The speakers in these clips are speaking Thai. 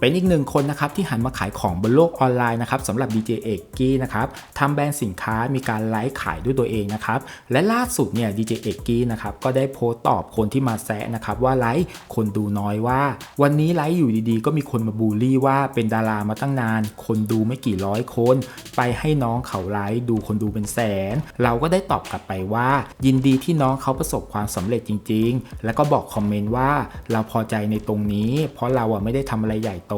เป็นอีกหนึ่งคนนะครับที่หันมาขายของบนโลกออนไลน์นะครับสำหรับ DJ เอกกี้นะครับทำแบรนด์สินค้ามีการไลฟ์ขายด้วยตัวเองนะครับและล่าสุดเนี่ย DJ เอกกี้นะครับก็ได้โพสต์ตอบคนที่มาแซะนะครับว่าไลฟ์คนดูน้อยว่า วันนี้ไลฟ์อยู่ดีๆ ก็มีคนมาบูลลี่ว่าเป็นดารามาตั้งนาน คนดูไม่กี่ร้อยคน ไปให้น้องเขาไลฟ์ดูคนดูเป็นแสน เราก็ได้ตอบกลับไปว่า ยินดีที่น้องเขาประสบความสำเร็จจริง ๆ แล้วก็บอกคอมเมนต์ว่าเราพอใจในตรงนี้ เพราะเราอะไม่ได้ทำอะไรใหญ่โต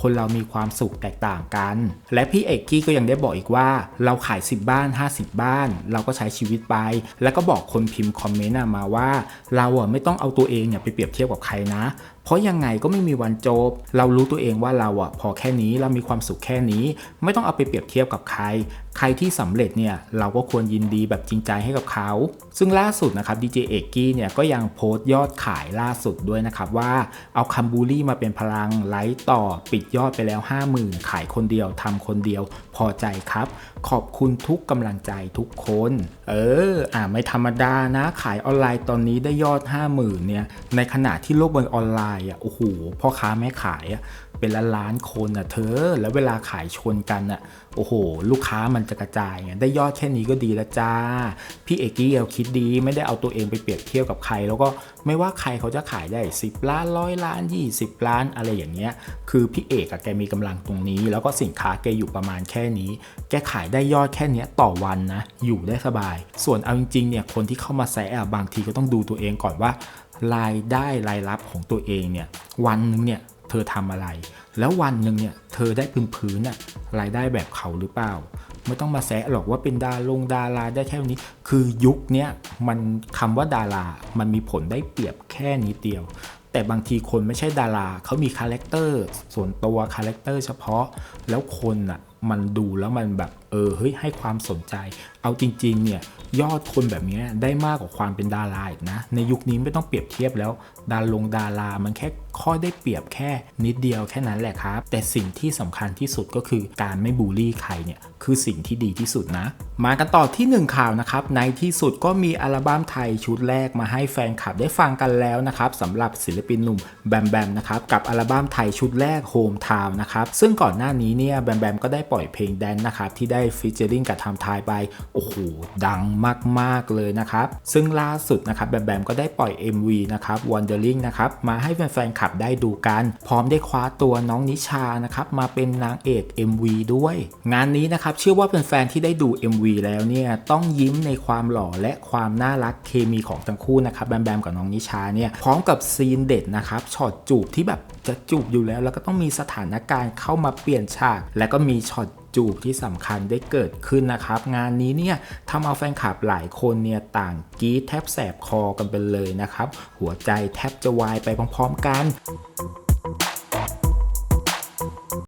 คนเรามีความสุขแตกต่างกัน และพี่เอกกี้ก็ยังได้บอกอีกว่า เราขาย 10 บ้าน 50 บ้าน เราก็ใช้ชีวิตไป แล้วก็บอกคนพิมพ์คอมเมนต์มาว่า เราอะไม่ต้องเอาตัวเองเนี่ยไปเปรียบเทียบกับใครนะ เพราะยังไงก็ไม่มีวันจบ เรารู้ตัวเองว่าเราอะพอแค่นี้เรามีความสุขแค่นี้ ไม่ต้องเอาไปเปรียบเทียบกับใคร ใครที่สำเร็จเนี่ยเราก็ควรยินดีแบบจริงใจให้กับเขา ซึ่งล่าสุดนะครับดีเจเอกกี้เนี่ยก็ยังโพสต์ยอดขายล่าสุดด้วยนะครับว่าเอาคัมบูลี่มาเป็นพลังไลฟ์ต่อปิดยอดไปแล้ว 50,000 ขายคนเดียวทำคนเดียวพอใจครับ ขอบคุณทุกกำลังใจทุกคน เอออ่าไม่ธรรมดานะขายออนไลน์ตอนนี้ได้ยอด 50,000เนี่ยในขณะที่โลกบนออนไลน์อะโอ้โหพ่อค้าแม่ขายอะเป็นล้านล้านคนอะเธอ แล้วเวลาขายชนกันอะโอ้โห ลูกค้ามันจะกระจายไงได้ยอดแค่นี้ก็ดีแล้วจ้า พี่เอกกี้เราคิดดีไม่ได้เอาตัวเองไปเปรียบเทียบกับใคร แล้วก็ไม่ว่าใครเขาจะขายได้ 10 ล้านร้อยล้าน 20 ล้านอะไรอย่างเงี้ยคือพี่เอกอะแกมีกำลังตรงนี้ แล้วก็สินค้าแกอยู่ประมาณแค่นี้ แกขายได้ยอดแค่นี้ต่อวันนะอยู่ได้สบาย ส่วนเอาจริงๆเนี่ยคนที่เข้ามาแซะบางทีก็ต้องดูตัวเองก่อนว่ารายได้รายรับของตัวเองเนี่ยวันนึงเนี่ยเธอทำอะไร แล้ววันหนึ่งเนี่ยเธอได้พื้นพื้นๆน่ะรายได้แบบเขาหรือเปล่า ไม่ต้องมาแซะหรอกว่าเป็นดาลงดาราได้แค่นี้ คือยุคเนี้ยมันคำว่าดารา มันมีผลได้เปรียบแค่นิดเดียว แต่บางทีคนไม่ใช่ดารา เขามีคาแรคเตอร์ส่วนตัวคาแรคเตอร์เฉพาะ แล้วคนอะมันดูแล้วมันแบบเออเฮ้ยให้ความสนใจ เอาจริง ๆ เนี่ย ยอดคนแบบนี้ได้มากกว่าความเป็นดาราอีกนะ ในยุคนี้ไม่ต้องเปรียบเทียบแล้ว ดาลงดารามันแค่ข้อได้เปรียบแค่นิดเดียวแค่นั้นแหละครับ แต่สิ่งที่สำคัญที่สุดก็คือการไม่บูลลี่ใครเนี่ยคือสิ่งที่ดีที่สุดนะ มากันต่อที่หนึ่งข่าวนะครับ ในที่สุดก็มีอัลบั้มไทยชุดแรกมาให้แฟนคลับได้ฟังกันแล้วนะครับสำหรับศิลปินหนุ่มแบมแบมนะครับกับอัลบั้มไทยชุดแรก Home Town นะครับซึ่งก่อนหน้านี้เนี่ยแบมแบมก็ได้ปล่อยเพลงแดนนะครับที่ได้ฟีเจอริงกับทม์ไทยไปโอ้โหดังมาก ๆ เลยนะครับ ซึ่งล่าสุดนะครับแบมแบมก็ได้ปล่อย MV นะครับ Wondering นะครับมาให้แฟนๆคลับได้ดูกัน พร้อมได้คว้าตัวน้องนิชานะครับมาเป็นนางเอก MV ด้วย งานนี้นะครับเชื่อว่าแฟนๆที่ได้ดู MV แล้วเนี่ยต้องยิ้มในความหล่อและความน่ารักเคมีของทั้งคู่นะครับแบมแบมกับน้องนิชาเนี่ยพร้อมกับซีนเด็ดนะครับช็อตจูบที่แบบจะจูบอยู่แล้ว แล้วก็ต้องมีสถานการณ์เข้ามาเปลี่ยนฉาก และก็มีช็อต จูบที่สำคัญได้เกิดขึ้นนะครับ งานนี้เนี่ยทำเอาแฟนคลับหลายคนเนี่ยต่างกรี๊ดแทบแสบคอกันไปเลยนะครับ หัวใจแทบจะวายไปพร้อมๆกัน